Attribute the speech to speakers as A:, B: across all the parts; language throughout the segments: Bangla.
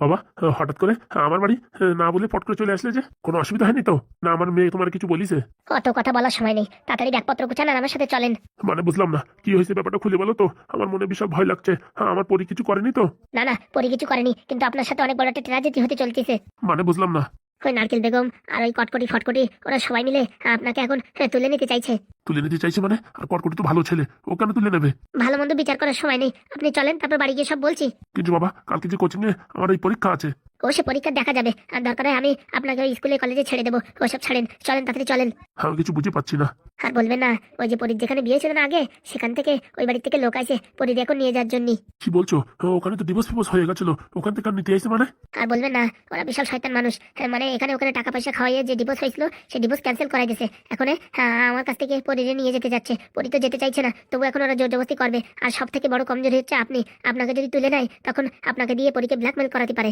A: বাবা হঠাৎ করে আমার বাড়ি না বলে পট করে চলে আসলে যে? কোনো অসুবিধা হয়নি তো? না আমার মেয়ে তোমার কিছু বলিছে?
B: অত কথা বলার সময় নেই। তাড়াতাড়ি ব্যাগপত্র গুছান আর আমার সাথে চলেন।
A: মানে বুঝলাম না। কি হয়েছে ব্যাপারটা খুলে বলো তো। আমার মনে বিশাল ভয় লাগছে। হ্যাঁ আমার পরি কিছু করেনি তো?
B: না না পরি কিছু করেনি কিন্তু আপনার সাথে অনেক বড় একটা ট্র্যাজেডি হতে চলতেছে।
A: মানে বুঝলাম না।
B: ওই নারকেল বেগম আর ওই কটকটি ফটকটি ওরা সবাই মিলে আপনাকে এখন হ্যাঁ, তুলে নিতে চাইছে।
A: তুলে নিতে চাইছে মানে? আর কটকটি তো ভালো ছেলে ও কেন তুলে নেবে?
B: ভালো মন্দ বিচার করার সময় নেই। আপনি চলেন তারপর বাড়ি গিয়ে সব বলছি।
A: কিন্তু বাবা কালকে যে কোচিং এ আমার এই পরীক্ষা আছে।
B: ও সে পরীক্ষা দেখা যাবে। আর দরকার হয় আমি আপনাকে ওই স্কুলে কলেজে ছেড়ে দেবো। ওসব ছাড়েন চলেন তাড়াতাড়ি চলেন।
A: আমি কিছু বুঝে পাচ্ছি না।
B: আর বলবেন না ওই যে পরীর যেখানে বিয়ে ছিল না আগে সেখান থেকে ওই বাড়ি থেকে লোক আছে পরীর এখন নিয়ে যাওয়ার জন্য।
A: কি বলছো? ওখানে তো দিবস ফিবস হয়ে গেছিল। ওখান থেকে নিতে আসছে মানে?
B: আর বলবেন না ওরা বিশাল শয়তান মানুষ। হ্যাঁ, মানে এখানে ওখানে টাকা পয়সা খাওয়াইয়ে যে ডিভোর্স হয়েছিল সে ডিভোর্স ক্যান্সেল করা গেছে এখন হ্যাঁ, আমার কাছ থেকে পরীরে নিয়ে যেতে যাচ্ছে। পরী তো যেতে চাইছে না তবু এখন ওরা জোর জবস্তি করবে। আর সব থেকে বড় কমজোরি হচ্ছে আপনি। আপনাকে যদি তুলে নেয় তখন আপনাকে দিয়ে পরীকে ব্ল্যাকমেল করাতে পারে।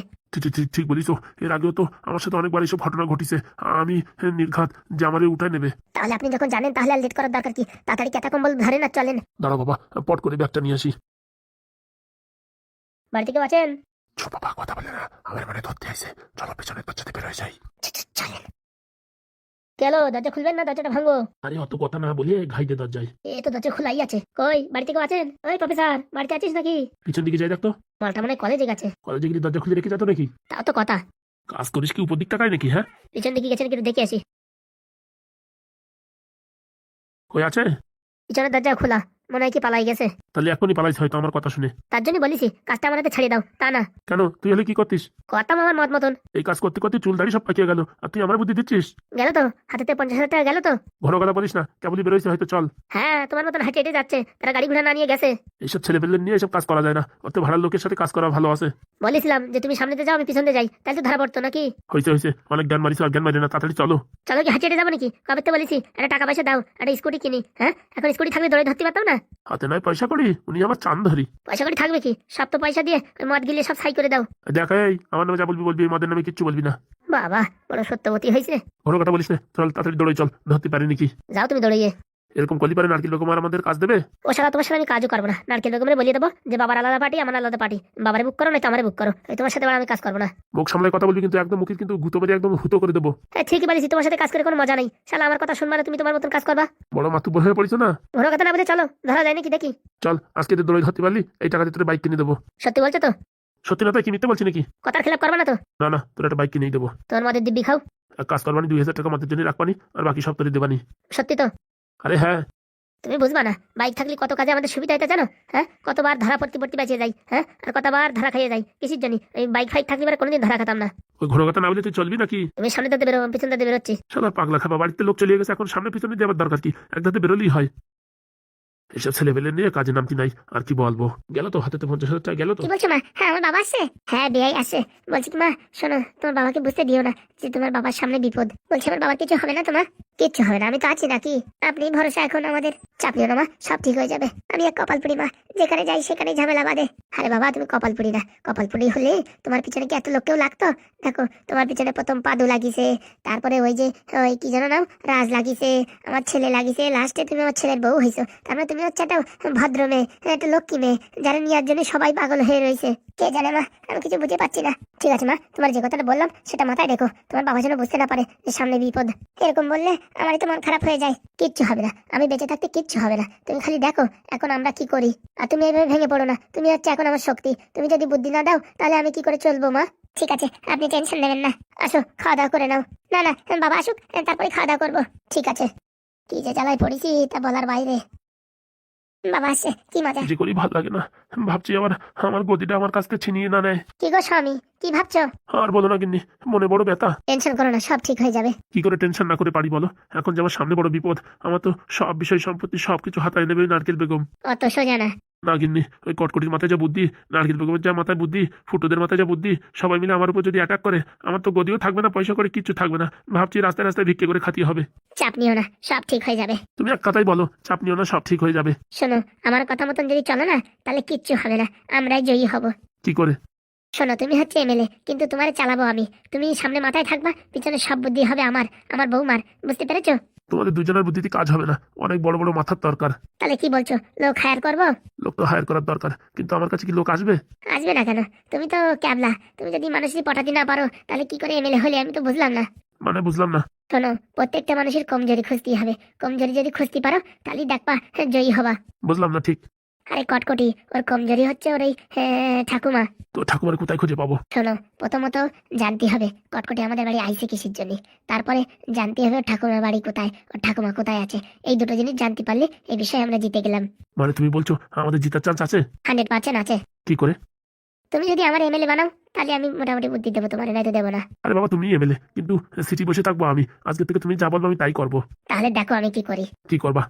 A: ঠিক বলিস এর আগেও তো আমার সাথে অনেকবার এইসব ঘটনা ঘটিছে। আমি নির্ঘাত জামারে উঠায় নেবে।
B: তাহলে আপনি যখন জানেন তাহলে আর লেট করার দরকার কি? তাড়াতাড়ি কেতা কম্বল ধরেন আর চলেন।
A: দাঁড়া বাবা পট করে ব্যাগটা নিয়ে আসি।
B: বাড়ি থেকে বাঁচেন
A: ছো বাবা কথা বলে না। আমার মানে ধরতে আইছে। চলো পেছনের বাচ্চাতে বেরোয় যাই।
B: চলেন। কেলো দরজা খুলবেন না? দরজাটা ভাঙো
A: আরে অত কথা না বলে ঘাইতে দরজায়।
B: এ তো দরজা খোলাই আছে। কই বাড়িতে কেউ আছেন? ওই প্রফেসর বাড়িতে আছিস নাকি?
A: পিছন দিকে যাই দেখতো
B: মালটা মানে কলেজে গেছে।
A: কলেজে গিয়ে দরজা খুলে রেখে তো নাকি?
B: তাও তো কথা।
A: কাজ করিস কি উপর দিক টাকায় নাকি হ্যাঁ?
B: পিছন দিকে গেছেন কিন্তু দেখে আসি।
A: কই আছে?
B: পিছনের দরজা খোলা। মনে হয় কি পালাই গেছে।
A: তাহলে এখনই পালাইছে হয়তো আমার কথা শুনে।
B: তার জন্য বলিছি কাজটা আমার হাতে ছাড়িয়ে দাও তা না।
A: কেন? তুই হলে কি করতিস?
B: কথা আমার মত মতন।
A: এই কাজ করতে করতে চুল দাড়ি সব পাকিয়ে গেল আর তুই আমার বুদ্ধি দিচ্ছিস?
B: গেল তো হাতেতে পঞ্চাশ হাজার টাকা গেল তো।
A: ঘন কথা বলিস না কেবলই বেরোইছে হয়তো চল।
B: হ্যাঁ তোমার মতন হাঁটে হেঁটে যাচ্ছে তারা গাড়ি ঘোড়া না নিয়ে গেছে।
A: এইসব ছেলেপেলে নিয়ে এসব কাজ করা যায় না অত ভাড়ার লোকের সাথে কাজ করা ভালো আছে।
B: বলেছিলাম যে তুমি সামনেতে যাও আমি পিছনে যাই তাহলে তো ধরা পড়তো নাকি?
A: হয়েছে হয়েছে অনেক জ্ঞান মারিস আর জ্ঞান মারি না তাড়াতাড়ি চলো।
B: চলো কি হাঁটে হেঁটে যাব নাকি? কবে তো বলেছি একটা টাকা পয়সা দাও একটা স্কুটি কিনি হ্যাঁ? এখন স্কুটি থাকলে দৌড়ে ধরতে পারতাম না?
A: হাতে নয় পয়সা করি উনি আমার চান ধরি
B: পয়সা করে থাকবে কি? সব তো পয়সা দিয়ে ওই মদ গিলে সব সাই করে দাও।
A: দেখাই আমার নামে যা বলবি বলবি মদের নামে কিচ্ছু বলবি না।
B: বাবা বড় সত্যবতী হয়েছে
A: বড় কথা বলিস না চল তাড়াতাড়ি দৌড়ে চল ধরতে পারিনি কি?
B: যাও তুমি দৌড়ে
A: এরকম কলি পারে নারকেল আর আমাদের কাজ দেবে?
B: ও সারা তোমার সাথে আমি কাজও করব না। নারকেল বেগমরে বলিয়ে দেবো যে বাবার আলাদা পার্টি আমার আলাদা পার্টি বাবারে বুক করো না আমারে বুক করো। এই তোমার সাথে আমি কাজ করব না।
A: মুখ সামলায় কথা বলবি কিন্তু একদম মুখে কিন্তু গুতো মেরে একদম হুতো করে দেবো।
B: হ্যাঁ ঠিকই বলেছি তোমার সাথে কাজ করে কোনো মজা নেই। শালা আমার কথা শুনবা না তুমি তোমার মতন কাজ করবা।
A: বড় মাতু হয়ে পড়িস না?
B: ঘোরো কথা না বলে চলো ধরা যায় নাকি দেখি?
A: চল আজকে তো দৌড়ে ধরতে পারলি এই টাকা দিয়ে তোর বাইক কিনে দেবো।
B: সত্যি বলছো তো?
A: সত্যি না তাই কি মিথ্যে বলছি নাকি?
B: কথার খেলাপ করবা না তো?
A: না না তোর একটা বাইক কিনেই দেবো।
B: তোমার মদের দিব্যি খাও।
A: কাজ করবানি দুই হাজার টাকা মাত্র জন্য রাখবানি আর বাকি সব তোর দেবানি।
B: সত্যি তো?
A: আরে হ্যাঁ।
B: তুমি বুঝবা না বাইক থাকলে কত কাজে আমাদের সুবিধা হইতে জানো? হ্যাঁ? কতবার ধরা পড়তে পড়তে বেঁচে যাই হ্যাঁ? আর কতবার ধরা খাইয়ে যাই কিসের জন্য? এই বাইক ফাইক থাকলে এবার কোনোদিন ধরা খেতাম না।
A: ওই ঘন কথা না বলে তুই চলবি নাকি?
B: তুমি সামনে দাতে বেরো পিছন দাতে বেরোচ্ছি।
A: সালা পাগলা খাবা বাড়িতে লোক চলে গেছে এখন সামনে পিছনে দেওয়ার দরকার কি? একদাতে বেরোলেই হয়। এসব ছেলেপেলে নিয়ে কাজে নামতি নাই আর কি বলব? গেল তো হাতে তো পঞ্চাশ হাজার টাকা গেল তো।
B: কি বলছো মা? হ্যাঁ আমার বাবা আসছে হ্যাঁ বিয়াই আছে। বলছি কি মা শোনো তোমার বাবাকে বুঝতে দিও না যে তোমার বাবার সামনে বিপদ। বলছি আমার বাবার কিছু হবে না তোমার কিচ্ছু হবে না, আমি তো আছি নাকি? আপনি ভরসা এখন আমাদের। চাপ নিও না মা, সব ঠিক হয়ে যাবে। আমি এক কপালপুরি মা, যেখানে যাই সেখানে ঝামেলা বাঁধে। আরে বাবা, তুমি কপালপুরি না। কপালপুরি হলে তোমার পিছনে কি এত লোককেও লাগতো? দেখো, তোমার পিছনে প্রথম পাদু লাগিছে, তারপরে ওই যে, ওই কি জানো নাম? রাজ লাগিছে, আমার ছেলে লাগিছে লাস্টে তুমি আমার ছেলের বউ হয়েছো তার মানে তুমি হচ্ছে একটা ভদ্র মেয়ে, একটা লক্ষ্মী মেয়ে, যারা নেওয়ার জন্য সবাই পাগল হয়ে রয়েছে। কে জানে মা, আমি কিছু বুঝতে পারছি না। ঠিক আছে মা, তোমার যে কথাটা বললাম, সেটা মাথায় রেখো। তোমার বাবা যেন বুঝতে না পারে যে সামনে বিপদ। এরকম বললে আমারই তো মন খারাপ হয়ে যায়। কিচ্ছু হবে না। আমি বেঁচে থাকতে কিচ্ছু হবে না। তুমি খালি দেখো, এখন আমরা কি করি? আর তুমি এইভাবে ভেঙে পড়ো না। তুমি হচ্ছে এখন আমার শক্তি। তুমি যদি বুদ্ধি না দাও, তাহলে আমি কি করে চলবো, মা? ঠিক আছে, আপনি টেনশন নেবেন না। আসো খাওয়া দাওয়া করে নাও। না না, বাবা আসুক তারপরে খাওয়া দাওয়া করব। ঠিক আছে। কি যে জ্বালায় পড়েছি, তা বলার বাইরে। বাবা কি মজা।
A: যে করি ভালো লাগে না। ভাবছি আবার আমার গদিটা আমার কাছ থেকে ছিনিয়ে না নেয়।
B: কি গো স্বামী কি ভাবছ?
A: আর বলো না গিন্নি মনে বড় ব্যথা।
B: টেনশন করো না সব ঠিক হয়ে যাবে।
A: কি করে টেনশন না করে পারি বলো? এখন যে আমার সামনে বড় বিপদ আমার তো সব বিষয় সম্পত্তি সবকিছু হাতায় নেবে নারকেল বেগম।
B: অত সোজা না।
A: না গিন্নি ওই কটকটির মাথায় যা বুদ্ধি নারকেল বেগমের যা মাথায় বুদ্ধি ফুটোদের মাথায় যা বুদ্ধি সবাই মিলে আমার উপর যদি অ্যাটাক করে আমার তো গদিও থাকবে না পয়সা করে কিচ্ছু থাকবে না। ভাবছি রাস্তায় রাস্তায় ভিক্ষে করে খাতি হবে।
B: চাপ নিও না সব ঠিক হয়ে যাবে।
A: তুমি এক কথাই বলো চাপ নিও না সব ঠিক হয়ে যাবে।
B: শোনো আমার কথা মতন যদি চলো না তাহলে কিচ্ছু হবে না আমরাই জয়ী হব।
A: কি করে?
B: শোনো তুমি হচ্ছে এমএলএ কিন্তু তোমারে চালাবো আমি। তুমি সামনে মাথায় থাকবা পিছনে সব বুদ্ধি হবে আমার আমার বৌমার বুঝতে পেরেছ?
A: তোমাদের দুজনের বুদ্ধিতে কাজ হবে না। অনেক বড় বড় মাথার দরকার।
B: তাহলে কি বলছো? লোক হায়ার করব?
A: লোক তো হায়ার করার দরকার। কিন্তু আমার কাছে কি লোক আসবে?
B: আসবে না কেন? তুমি তো ক্যাবলা। তুমি যদি মানুষের পটাতে না পারো তাহলে কি করে এমএলএ হলে? আমি তো বুঝলাম না।
A: মানে বুঝলাম না।
B: শোনো প্রত্যেকটা মানুষের কমজোরি খুঁজতে হবে। কমজোরি যদি খুঁজতে পারো তাহলে দেখবা হ্যাঁ, জয়ী হবা।
A: বুঝলাম না ঠিক।
B: আরে কটকটি ওর কমজোরি হচ্ছে ওর এই ঠাকুমা।
A: তো ঠাকুমার কোথায় খুঁজে পাবো?
B: শোনো প্রথমত জানতে হবে কটকটি আমাদের বাড়ি আইসে কিসের জন্য। তারপরে জানতে হবে ওর ঠাকুমার বাড়ি কোথায় ওর ঠাকুমা কোথায় আছে। এই দুটো জিনিস জানতে পারলে এই বিষয়ে আমরা জিতে গেলাম।
A: মানে তুমি বলছো আমাদের জিতার চান্স আছে?
B: হান্ড্রেড পার্সেন্ট আছে।
A: কি করে?
B: তুমি যদি আমার এমএলএ বানাও তাহলে আমি মোটামুটি বুদ্ধি দেবো তোমার নয়তো দেবো না।
A: আরে বাবা তুমি এমএলএ কিন্তু সিটি বসে থাকব আমি। আজকে থেকে তুমি যা বলব আমি তাই করব।
B: তাহলে দেখো আমি কি করি।
A: কি করবা?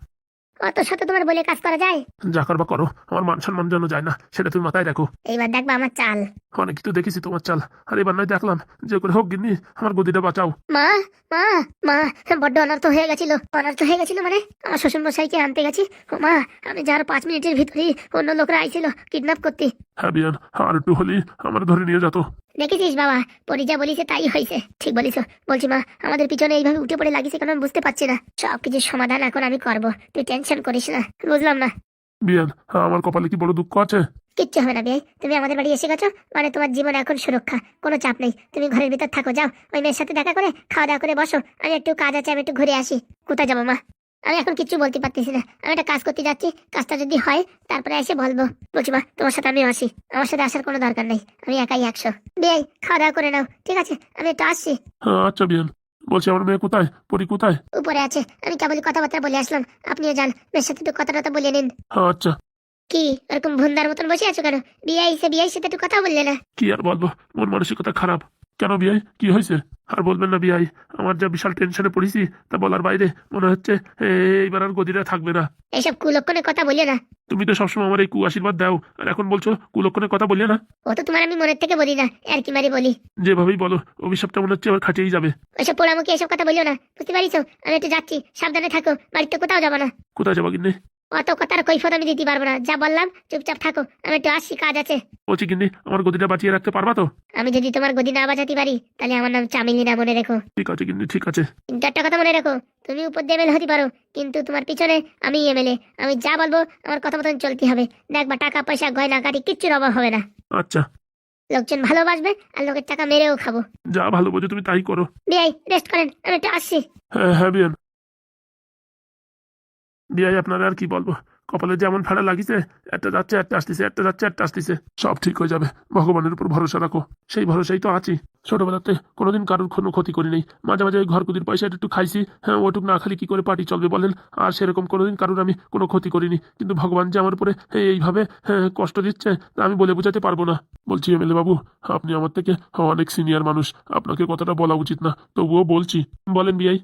B: অত শত তোমার বলে কাজ করা যায়?
A: যা করবা করো আমার মান সম্মান যেন যায় না সেটা তুমি মাথায় রাখো।
B: এইবার দেখবা আমার চাল।
A: অনেক কিছু দেখেছি তোমার চাল। আর এবার নয় দেখলাম যে করে হোক গিন্নি আমার গদিটা বাঁচাও।
B: মা মা মা বড্ড অনর্থ হয়ে গেছিল অনর্থ হয়ে গেছিল মানে? আমার শ্বশুর মশাইকে আনতে গেছি। ও মা আমি যার পাঁচ মিনিটের ভিতরেই অন্য লোকরা আইছিল কিডন্যাপ করতে।
A: হ্যাঁ বিয়ান আর একটু হলেই আমার ধরে নিয়ে যেত।
B: দেখেছিস বাবা? পরি যা বলিছে তাই হয়েছে। ঠিক বলিস বলছি মা আমাদের পিছনে এইভাবে উঠে পড়ে লাগিয়েছে কেন বুঝতে পারছি না। সব কিছুর সমাধান এখন আমি করব। তুই টেনশন করিস না। বুঝলাম না।
A: বিয়ান আমার কপালে কি বড় দুঃখ আছে?
B: কিচ্ছু হবে না বিয়ে। তুমি আমাদের বাড়ি এসে গেছো মানে তোমার জীবন এখন সুরক্ষা। কোনো চাপ নেই। তুমি ঘরের ভিতর থাকো যাও। ওই মেয়ের সাথে দেখা করে খাওয়া দাওয়া করে বসো। আমি একটু কাজ আছে আমি একটু ঘুরে আসি। কোথায় যাব মা? আমি এখন কিছু বলতে পারতেছি না। আমি একটা কাজ করতে যাচ্ছি কাজটা যদি হয় তারপরে এসে বলব বলছি মা তোমার সাথে আমি আসি। আমার সাথে আসার কোনো দরকার নেই। আমি একাই একশো। বিয়ে খাওয়া দাওয়া করে নাও ঠিক আছে? আমি একটু আসছি।
A: হ্যাঁ আচ্ছা বিয়ান বলছি আমার মেয়ে কোথায়? পরি কোথায়?
B: উপরে আছে। আমি কেবলই কথাবার্তা বলে আসলাম। আপনিও যান। মেয়ের সাথে একটু কথা টথা বলে নিন।
A: হ্যাঁ আচ্ছা।
B: কি ওরকম ভুন্দার মতন বসে আছো কেন? বিয়ে এসে বিয়ে সাথে একটু কথা বললে না?
A: কি আর বলব? মন মানসিকতা খারাপ। কেন বিয়াই কি হয়েছে? আর বলবেন না বিয়াই আমার যা বিশাল টেনশনে পড়েছি তা বলার বাইরে মনে হচ্ছে এইবার আর গদিটা থাকবে না।
B: এইসব কুলক্ষণের কথা বলিও না।
A: তুমি তো সবসময় আমার এই কু আশীর্বাদ দাও আর এখন বলছো কুলক্ষণের কথা বলিয়ে না?
B: ও তো তোমার আমি মনের থেকে বলি না আর কি মারি বলি?
A: যেভাবেই বলো অভিশাপটা মনে হচ্ছে আবার খাটিয়েই যাবে।
B: ওইসব পোড়ামুখী এসব কথা বলিও না বুঝতে পারিস আমি একটু যাচ্ছি সাবধানে থাকো বাড়িতে কোথাও যাব না।
A: কোথায় যাব কিনে
B: অত কথার কৈফত আমি দিতে পারব না। যা বললাম চুপচাপ থাকো আমি একটু আসছি কাজ আছে।
A: বলছি কিনে আমার গদিটা বাঁচিয়ে রাখতে পারবা তো?
B: আমি যদি তোমার গদি না বাঁচাতে পারি তাহলে আমার নাম চামিলি না মনে রেখো।
A: ঠিক আছে কিন্তু ঠিক আছে।
B: কিন্তু একটা কথা মনে রেখো তুমি উপর দিয়ে এমএলএ হতে পারো কিন্তু তোমার পিছনে আমি এমএলএ আমি যা বলব আমার কথা মতন চলতে হবে। দেখবা টাকা পয়সা গয়না কাটি কিচ্ছুর অভাব হবে না।
A: আচ্ছা।
B: লোকজন ভালোবাসবে আর লোকের টাকা মেরেও খাব।
A: যা ভালো বোঝো তুমি তাই করো।
B: বিয়াই রেস্ট করেন আমি একটু আসছি।
A: হ্যাঁ হ্যাঁ বিয়ান। বিয়াই আপনারা আর কি বলব? কপালে যেমন ফাড়া লাগিছে একটা যাচ্ছে একটা আসতেছে একটা যাচ্ছে একটা আসতেছে সব ঠিক হয়ে যাবে। ভগবানের উপর ভরসা রাখো। সেই ভরসাই তো আছি। ছোটবেলাতে কোনোদিন কারোর কোনো ক্ষতি করি নাই। মাঝে মাঝে ওই ঘরকুদির পয়সা একটু খাইছি। হ্যাঁ ওটুক না খালি কি করে পার্টি চলবে বলেন? আর সেরকম কোনোদিন কারোর আমি কোনো ক্ষতি করিনি। কিন্তু ভগবান যে আমার উপরে এইভাবে হ্যাঁ, কষ্ট দিচ্ছে তা আমি বলে বোঝাতে পারব না। বলছি এমএলএ বাবু আপনি আমার থেকে অনেক সিনিয়র মানুষ। আপনাকে কথাটা বলা উচিত না। তবুও বলছি। বলেন বিয়াই।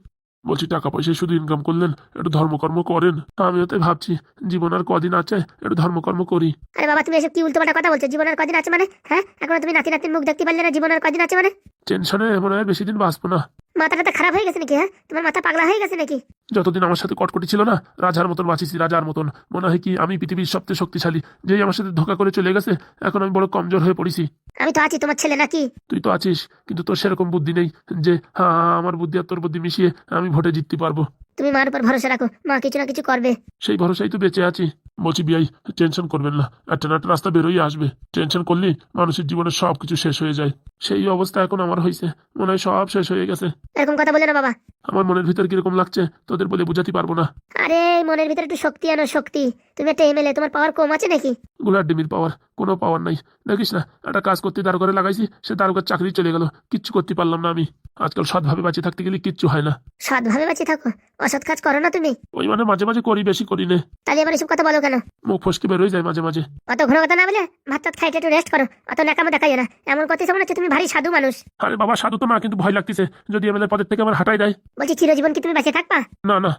A: বলছি টাকা পয়সা শুধু ইনকাম করলেন একটু ধর্মকর্ম করেন। আমিও তো ভাবছি জীবন আর কদিন আছে একটু ধর্মকর্ম করি।
B: আরে বাবা তুমি এসব কি উল্টোপাল্টা কথা বলছো? জীবন আর কদিন আছে মানে? হ্যাঁ? এখন তুমি নাতি নাতির মুখ দেখতে পারলে না জীবন আর কদিন আছে মানে?
A: টেনশনে মনে হয় বেশি দিন বাঁচবো না।
B: মাথাটা খারাপ হয়ে গেছে নাকি হ্যাঁ? তোমার মাথা পাগলা হয়ে গেছে নাকি?
A: যতদিন আমার সাথে কটকটি ছিল না রাজার মতন বাঁচিছি রাজার মতন। মনে হয় কি আমি পৃথিবীর সবচেয়ে শক্তিশালী যেই আমার সাথে ধোকা করে চলে গেছে এখন আমি বড় কমজোর হয়ে পড়েছি।
B: আমি তো আছি তোমার ছেলে নাকি?
A: তুই তো আছিস কিন্তু তোর সেরকম বুদ্ধি নেই যে হ্যাঁ আমার বুদ্ধি আর তোর বুদ্ধি মিশিয়ে আমি ভোটে জিততে পারব।
B: তুমি মার উপর ভরসা রাখো। মা কিছু না কিছু করবে।
A: সেই ভরসাই তো বেঁচে আছি। বলছি বিয়াই টেনশন করবেন না। একটা না একটা রাস্তা বেরোই আসবে। টেনশন করলেই মানুষের জীবনে সব কিছু শেষ হয়ে যায়। সেই অবস্থা এখন আমার হয়েছে। মনে হয় সব শেষ হয়ে গেছে।
B: এরকম কথা বলে না বাবা।
A: আমার মনের ভিতর কীরকম লাগছে তোদের বলে বোঝাতে পারব না।
B: আরে মনের ভিতরে একটু শক্তি আনো শক্তি। তুমি একটা এমএলএ তোমার পাওয়ার কম আছে নাকি?
A: গুলার ডিমির পাওয়ার কোনো পাওয়ার নাই। দেখিস না একটা কাজ করতে দাঁড় করে লাগাইছি সে দারোগার চাকরি চলে গেল। কিচ্ছু করতে পারলাম না আমি। আজকাল সৎভাবে বাঁচিয়ে থাকতে গেলে কিচ্ছু হয় না।
B: সৎভাবে বাঁচিয়ে থাকো? অসৎ কাজ করো না তুমি?
A: ওই মানে মাঝে মাঝে করি বেশি করি নে।
B: তাহলে এবার এসব কথা বলো কেন?
A: মুখ ফসকে বেরোয় যায় মাঝে মাঝে।
B: অত ঘন কথা না বলে ভাত টাত খাইতে একটু রেস্ট করো। অত নাকামো দেখাই না। এমন করতেছে মনে হচ্ছে তুমি ভারী সাধু মানুষ।
A: আরে বাবা সাধু তো না কিন্তু ভয় লাগতেছে। যদি এমএলএ পদের থেকে আমার হাঁটাই দেয়।
B: বলছি চিরজীবন কি তুমি বেঁচে থাকবা?
A: না না।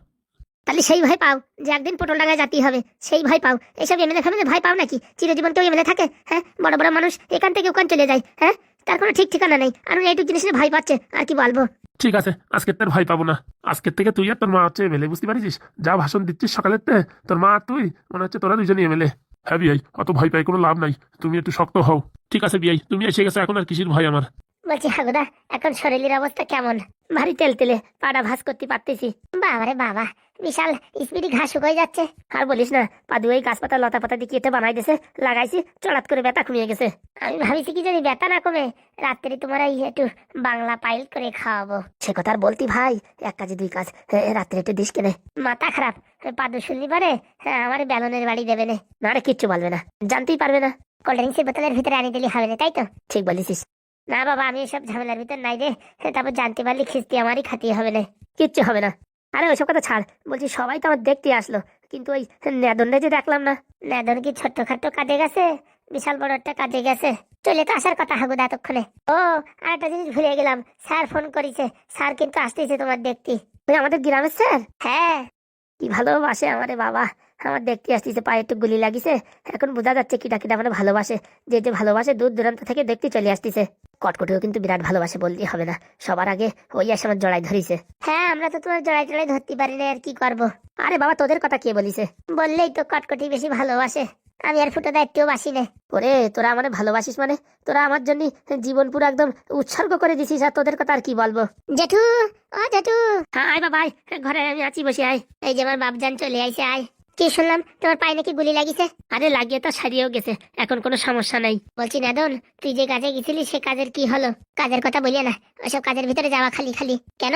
B: তাহলে সেই ভয় পাও যে একদিন পটল ডাঙায় জাতি হবে, সেই ভয় পাও। এইসব এমএলএ ফ্যামিলি ভয় পাও নাকি? চিরজীবন কেউ এমএলএ থাকে? হ্যাঁ? বড় বড় মানুষ এখান থেকে ওখান চলে যায় হ্যাঁ? তার কোনো ঠিক ঠিকানা নেই। আর এইটুক জিনিস নিয়ে ভয় পাচ্ছে, আর কি বলব?
A: ঠিক আছে, আজকের তোর ভয় পাবো না। আজকের থেকে তুই আর তোর মা হচ্ছে এমএলএ, বুঝতে পারিস? যা ভাষণ দিচ্ছিস সকালের তে, তোর মা আর তুই, মনে হচ্ছে তোরা দুজনই এমএলএ। হ্যাঁ বিয়াই অত ভয় পাই কোনো লাভ নাই। তুমি একটু শক্ত হও। ঠিক আছে বিয়াই তুমি এসে গেছো, এখন আর কিসির ভয় আমার?
B: বলছি, হাগুদা, এখন শরীরের অবস্থা কেমন? ভারী তেল তেলে পাটা ভাস করতে পারতেছি। বাবারে বাবা, বিশাল স্পিডি ঘাস শুকিয়ে যাচ্ছে। আর বলিস না পাদু এই গাছপাতা লতা পাতা দিয়ে কেটে বানাই দিয়েছে, লাগাইছি, চড়াত করে ব্যথা কমিয়ে গেছে। আমি ভাবিছি কি যদি ব্যথা না কমে, রাত্রে তোমার এই একটু বাংলা পাইল করে খাওয়াবো। সে কথা আর বলতি ভাই, এক কাজে দুই কাজ রাত্রে একটু দিস কেনে। মাথা খারাপ পাদু শুনলি পারে? হ্যাঁ আমার বেলনের বাড়ি দেবে না। না রে, কিচ্ছু বলবে না, জানতেই পারবে না। কোল্ড ড্রিঙ্কসের বোতলের ভিতরে আনি দিলি হবে না, তাই তো? ঠিক বলেছিস। না বাবা, আমি এসব ঝামেলার ভিতর নাই রে। তারপর জানতে পারলি খিস্তি আমারই খাতি হবে না। কিচ্ছু হবে না। আরে ওইসব কথা ছাড়। বলছি সবাই তো আমার দেখতে আসলো। কিন্তু ওই নেদনটা যে দেখলাম না। নেদন কি ছোট্টখাট্ট কাজে গেছে? বিশাল বড় একটা কাজে গেছে। চলে তো আসার কথা হাগুদা এতক্ষণে। ও আর একটা জিনিস ভুলে গেলাম। স্যার ফোন করেছে। স্যার কিন্তু আসতেছে তোমার দেখতে। আমাদের গ্রামের স্যার? হ্যাঁ। কি ভালোবাসে আমারে বাবা। আমার দেখতে আসতেছে, পায়ে একটু গুলি লাগিছে। এখন বোঝা যাচ্ছে কিটা কিটা মানে ভালোবাসে। যে যে ভালোবাসে দূর দূরান্ত থেকে দেখতে চলে আসতেছে। কটকটিও কিন্তু বিরাট ভালোবাসে বললেই হবে না। সবার আগে ওই আসে আমার জড়াই ধরিছে। হ্যাঁ আমরা তো তোমার জড়াই টড়াই ধরতে পারি না আর কি করব? আরে বাবা, তোদের কথা কে বলিছে? বললেই তো কটকটি বেশি ভালোবাসে। আমি আর ফুটো দায়িত্বও বাসি না। ওরে, তোরা মানে ভালোবাসিস মানে? তোরা আমার জন্য জীবন পুরো একদম উৎসর্গ করে দিছিস, আর তোদের কথা আর কি বলব? জেঠু, ও জেঠু। হ্যাঁ আয় বাবা ঘরে আমি আছি, বসে আয়। এই যে আমার বাপ বাপজান চলে আইছে, আয়। কি শুনলাম? তোমার পায়ে নাকি গুলি লাগিছে? আরে লাগিয়ে তো সারিয়েও গেছে। এখন কোনো সমস্যা নাই। বলছি, নাদন, তুই যে কাজে গেছিলি, সে কাজের কি হলো? কাজের কথা বলিয়া না। ওসব কাজের ভিতরে যাওয়া খালি খালি। কেন?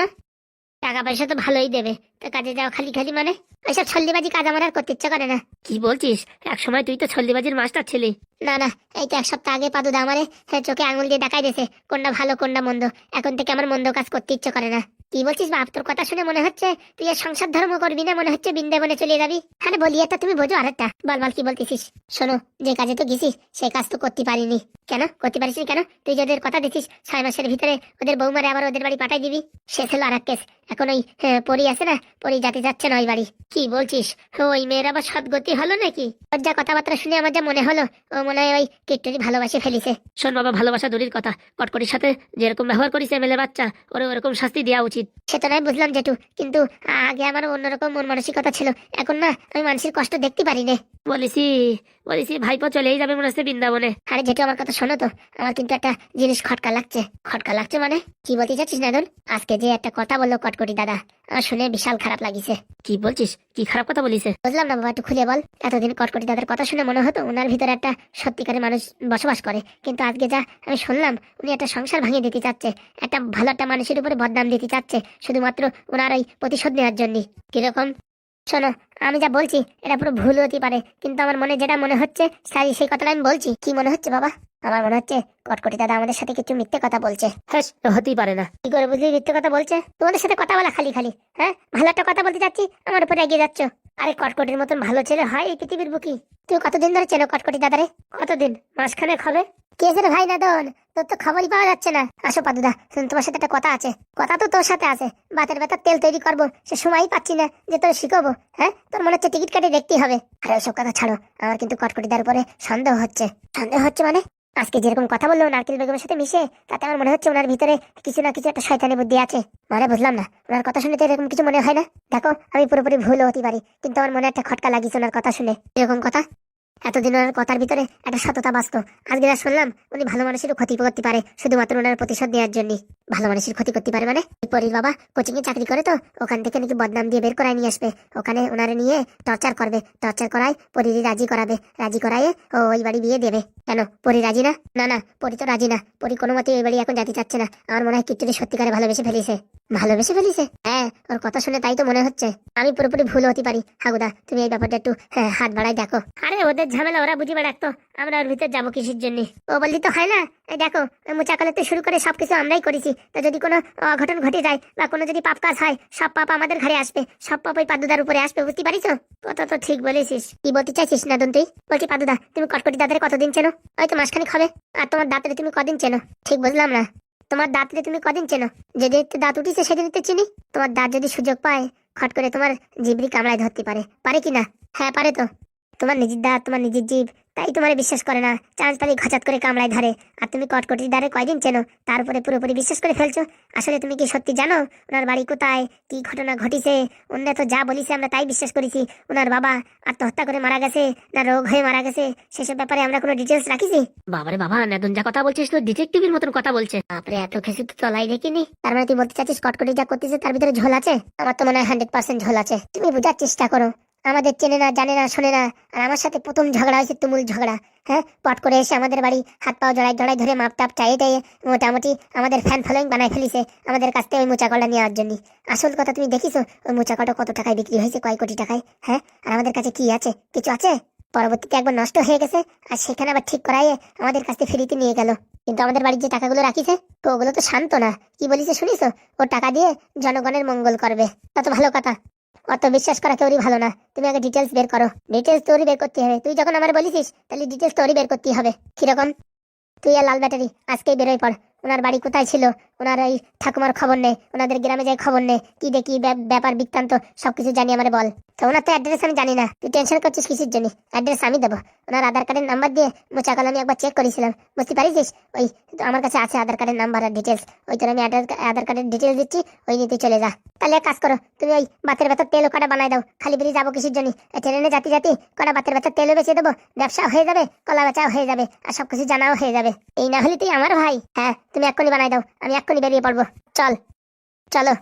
B: টাকা পয়সা তো ভালোই দেবে। তো কাজে যাওয়া খালি খালি মানে? ওইসব ছল্লিবাজি কাজ আমার আর করতে ইচ্ছা করে না। কি বলছিস? এক সময় তুই তো ছল্লিবাজির মাস্টার ছিলি। না না এই তো এক সপ্তাহ আগে পাদুদা আমারে হ্যাঁ, চোখে আঙুল দিয়ে দেখাই দিয়েছে কোনটা ভালো কোনটা মন্দ। এখন থেকে আমার মন্দ কাজ করতে ইচ্ছে করে না। কি বলছিস বাপ তোর কথা শুনে মনে হচ্ছে তুই আর সংসার ধর্ম করবি না মনে হচ্ছে বৃন্দাবনে চলে যাবি? আরে বলি একটা তুমি বোঝো আরেকটা। বল বল কি বলতেছিস? শোনো যে কাজে তো গেছিস সেই কাজ তো করতে পারিনি। কেন? করতে পারিস কেন? তুই যাদের কথা দিছিস ছয় মাসের ভিতরে ওদের বৌমারে আবার ওদের বাড়ি পাঠাই দিবি? সে ছিল আর এক কেস এখন ওই হ্যাঁ, পরি আছে না? পরি যাতে যাচ্ছে না ওই বাড়ি। কি বলছিস? ওই মেয়ের আবার সদ্গতি হলো নাকি? ওর যা কথাবার্তা শুনে আমার যা মনে হলো ও মনে হয় ওই কিট্টুরি ভালোবাসে ফেলিছে। শোন বাবা ভালোবাসা দূরের কথা। কটকটির সাথে যেরকম ব্যবহার করিস মেলে বাচ্চা ওর ওরকম শাস্তি দেওয়া উচিত। সেটা নয় বুঝলাম জেঠু। কিন্তু আগে আমার অন্যরকম মন মানসিকতা ছিল। এখন না আমি মানুষের কষ্ট দেখতে পারি না। বলেছি বলেছি ভাইপো চলেই যাবে মনে হচ্ছে বৃন্দাবনে। আরে জেঠু আমার কথা শোনো তো। আমার কিন্তু একটা জিনিস খটকা লাগছে। খটকা লাগছে মানে? কি বলতে চাচ্ছিস নাদন? আজকে যে একটা কথা বলল কটকটি দাদা। শুনে বিশাল খারাপ লাগিছে। কি বলছিস? কি খারাপ কথা বলিছে? বুঝলাম না বাবা একটু খুলে বল। এতদিন কটকটি দাদার কথা শুনে মনে হতো উনার ভিতরে একটা সত্যিকারের মানুষ বসবাস করে। কিন্তু আজকে যা আমি শুনলাম উনি একটা সংসার ভাঙিয়ে দিতে চাচ্ছে। একটা ভালো একটা মানুষের উপরে বদনাম দিতে চাচ্ছে। শুধুমাত্র ওনার ওই প্রতিশোধ নেওয়ার জন্য। কীরকম? শোনো আমি যা বলছি এটা পুরো ভুল হতে পারে। কিন্তু আমার মনে যেটা মনে হচ্ছে সারি সেই কথাটা আমি বলছি। কি মনে হচ্ছে বাবা? আমার মনে হচ্ছে কটকটি দাদা আমাদের সাথে কিছু মিথ্যে কথা বলছে। হ্যাঁ হতেই পারে না। কি করে বুঝলি? মিথ্যে কথা বলছে? তোমাদের সাথে কথা বলা খালি খালি হ্যাঁ? ভালো একটা কথা বলতে চাচ্ছি আমার উপরে এগিয়ে যাচ্ছ। আরে কটকটির মতন ভালো ছেলে হয় এই পৃথিবীর বুকি। তুই কতদিন ধরে চেনো কটকটি দাদারে? কতদিন? মাসখানেক হবে? কে রে ভাই নাদন, তোর তো খবরই পাওয়া যাচ্ছে না। আসো পাদুদা তোমার সাথে একটা কথা আছে। কথা তো তোর সাথে আছে। বাতের ব্যথার তেল তৈরি করব, সে সময়ই পাচ্ছি না যে তোর শিখব হ্যাঁ? তোর মনে হচ্ছে টিকিট কেটে দেখতেই হবে। আরে ওসব কথা ছাড়ো, আমার কিন্তু কটকটিদার উপরে সন্দেহ হচ্ছে। সন্দেহ হচ্ছে মানে? আজকে যেরকম কথা বলল নারকেল বেগমের সাথে মিশে, তাতে আমার মনে হচ্ছে ওনার ভিতরে কিছু না কিছু একটা শয়তানি বুদ্ধি আছে। মানে বুঝলাম না, ওনার কথা শুনে তো এরকম কিছু মনে হয় না? দেখো, আমি পুরোপুরি ভুল হতে পারি, কিন্তু আমার মনে একটা খটকা লাগিয়েছে ওনার কথা শুনে। এরকম কথা? এতদিন ওনার কথার ভিতরে একটা সততা বাস্ত আজকে যা শুনলাম উনি ভালো মানুষের ক্ষতি করতে পারে শুধুমাত্র ওনার প্রতিশোধ নেওয়ার জন্য। ভালো মানুষের ক্ষতি করতে পারে মানে? পরির বাবা কোচিং এ চাকরি করে তো ওখান থেকে নাকি বদনাম দিয়ে বের করায় নিয়ে আসবে। ওখানে ওনারে নিয়ে টর্চার করবে টর্চার করায় পরির রাজি করাবে রাজি করায় ও ওই বাড়ি বিয়ে দেবে। কেন পরি রাজি না? না না পরি তো রাজি না। পরি কোনো মতে ওই বাড়ি এখন যেতে চাচ্ছে না। আমার মনে হয় কিট্টুরি সত্যিকারে ভালোবেসে ফেলিছে। ভালোবেসে ফেলিছে? হ্যাঁ ওর কথা শুনে তাই তো মনে হচ্ছে। আমি পুরোপুরি ভুল হতে পারি। হাগুদা তুমি এই ব্যাপারটা একটু হ্যাঁ, হাত বাড়াই দেখো। আরে ওদের ঝামেলা, ওরা বুঝি বেড়াতো আমরা ওর ভিতর যাব কিসের জন্য? ও বললি তো হয় না? দেখো মোচাকালাতে শুরু করে সবকিছু আমরাই করেছি। তা যদি কোনো অঘটন ঘটে যায় বা কোনো যদি পাপ কাজ হয়, সব পাপ আমাদের ঘরে আসবে। সব পাপ ওই পাদুদার উপরে আসবে, বুঝতে পারিস? কথা তো ঠিক বলেছিস। কি বলতে চাইছিস না তুই বলছি পাদুদা, তুমি কটকটি দাদারে কতদিন চেনো? হয়তো মাসখানিক হবে। আর তোমার দাঁতের তুমি কদিন চেনো? ঠিক বুঝলাম না। তোমার দাঁতরে তুমি কদিন চেনো? যেদিন দাঁত উঠিছে, সেদিন তো চিনি। তোমার দাঁত যদি সুযোগ পায়, খট করে তোমার জিবরি কামড়ায় ধরতে পারে। পারে কি না? হ্যাঁ পারে তো। তোমার নিজের দাঁত তোমার নিজের জীব তাই তোমার বিশ্বাস করে না। চান্স পালি ঘাচাত করে কামড়ায় ধরে। আর তুমি কটকটির দ্বারে কয়দিন চেনো? তারপরে পুরোপুরি বিশ্বাস করে ফেলছো? আসলে তুমি কি সত্যি জানো? ওনার বাড়ি কোথায়? কি ঘটনা ঘটিছে? অন্য তো যা বলিছে আমরা তাই বিশ্বাস করেছি। ওনার বাবা আত্মহত্যা করে মারা গেছে না রোগ হয়ে মারা গেছে। সেসব ব্যাপারে আমরা কোনো ডিটেলস রাখিছি? বাবারে বাবা নেদন যা কথা বলছিস তো ডিটেকটিভের মতন কথা বলছে। তারপরে এত কিছু তো তলাই দেখিনি। তার মানে তুই বলতে চাচ্ছিস কটকটি যা করতেছে তার ভিতরে ঝোল আছে? আমার তো মনে হয় হান্ড্রেড পার্সেন্ট ঝোল আছে। তুমি বোঝার চেষ্টা করো। আমাদের চেনে না, জানে না, শোনে না। আর আমার সাথে প্রথম ঝগড়া হয়েছে তুমুল ঝগড়া হ্যাঁ? পট করে এসে আমাদের বাড়ি হাত পাও জড়াই জড়াই ধরে মাপ টাপ চাইয়ে মোটামুটি আমাদের ফ্যান ফলোয়িং বানাই ফেলিছে আমাদের কাছ থেকে ওই মোচাকলটা নেওয়ার জন্য। আসল কথা তুমি দেখিছো, ওই মোচাকলটা কত টাকায় বিক্রি হয়েছে, কয় কোটি টাকায় হ্যাঁ? আর আমাদের কাছে কি আছে? কিছু আছে? পরবর্তীতে একবার নষ্ট হয়ে গেছে, আর সেখানে আবার ঠিক করাইয়ে আমাদের কাছ থেকে ফ্রিতে নিয়ে গেল। কিন্তু আমাদের বাড়ির যে টাকাগুলো রাখিছে, তো ওগুলো তো শান্ত না। কি বলিছে শুনিছো? ও টাকা দিয়ে জনগণের মঙ্গল করবে। তত ভালো কথা। অত বিশ্বাস করা কেউরই ভালো না। তুমি আগে ডিটেলস বের করো। ডিটেলস তোরই বের করতে হবে। তুই যখন আমার বলিস তাহলে ডিটেলস তোরই বের করতে হবে। কীরকম? তুই আর লাল ব্যাটারি, আজকেই বেরোয় পড়। ওনার বাড়ি কোথায় ছিল? ওনার ওই ঠাকুমার খবর নেই ওনাদের গ্রামে যাই খবর নেই কি দেখি ব্যাপার, বৃত্তান্ত, সবকিছু জানি আমার বল। তো ওনার তো অ্যাড্রেস আমি জানি না। তুই টেনশন করছিস কিসের জন্য? অ্যাড্রেস আমি দেবো। ওনার আধার কার্ডের নাম্বার দিয়ে মোচাকল আমি একবার চেক করেছিলাম। বুঝতে পারিস ওই আমার কাছে আছে আধার কার্ডের নাম্বার আর ডিটেলস ওই তোর আমি আধার- কার্ডের ডিটেলস দিচ্ছি, ওই নিয়ে তুই চলে যা। তাহলে এক কাজ করো, তুমি ওই বাতের ব্যথার তেলও কটা বানাই দাও। খালি বেরিয়ে যাব কিসের জন্য? এই ট্রেনে জাতি জাতি কটা বাতের ব্যথার তেলও বেঁচে দেবো? ব্যবসা হয়ে যাবে, কলা বেচাও হয়ে যাবে, আর সবকিছু জানাও হয়ে যাবে। এই না হলে তুই আমার ভাই। হ্যাঁ তুমি এক্ষুনি বানাই দাও, আমি এক্ষুনি বেরিয়ে পড়ব। চল, চলো।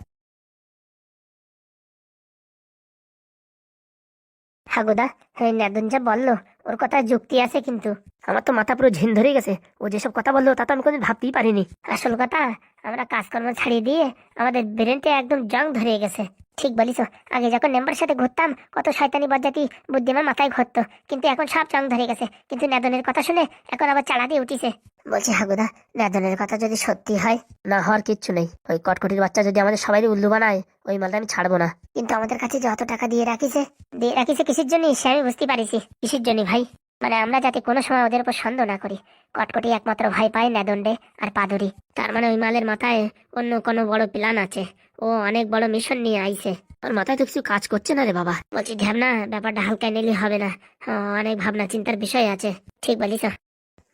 B: হাগুদা হ্যাঁ নাদুন যা বলল, ওর কথা যুক্তি আছে কিন্তু। আমার তো মাথা পুরো ঝিন ধরে গেছে। ও যেসব কথা বলল তা তো আমি কোনোদিন ভাবতেই পারিনি। আসল কথা আমরা কাজকর্ম ছাড়িয়ে দিয়ে আমাদের ব্রেনটা একদম জং ধরে গেছে। ঠিক বলিস আগে যখন মেম্বার সাথে ঘুরতাম কত শয়তানি বজ্জাতি বুদ্ধি আমার মাথায় ঘুরতো। কিন্তু এখন সব জং ধরে গেছে। কিন্তু নেদনের কথা শুনে এখন আবার চালা দিয়ে উঠিছে। বলছি হাগুদা নেদনের কথা যদি সত্যি হয়? না হওয়ার কিচ্ছু নেই। ওই কটকটির বাচ্চা যদি আমাদের সবাই উল্লু বানায় ওই মালটা আমি ছাড়বো না। কিন্তু আমাদের কাছে যত টাকা দিয়ে রাখিছে দিয়ে রাখিছে কিসের জন্য সে আমি বুঝতে পারিছি। কিসের জন্য ভাই? মানে আমরা যাতে কোনো সময় ওদের উপর সন্দেহ না করি। কটকটি একমাত্র ভাই পায় নেদন্ডে আর পাদুরি। তার মানে ওই মালের মাথায় অন্য কোনো বড় প্ল্যান আছে। ও অনেক বড় মিশন নিয়ে আইছে। ওর মাথায় তো কিছু কাজ করছে না রে বাবা। বলছি ঢ্যাবনা ব্যাপারটা হালকা নিলে হবে না। ও, অনেক ভাবনা চিন্তার বিষয় আছে। ঠিক বলিস।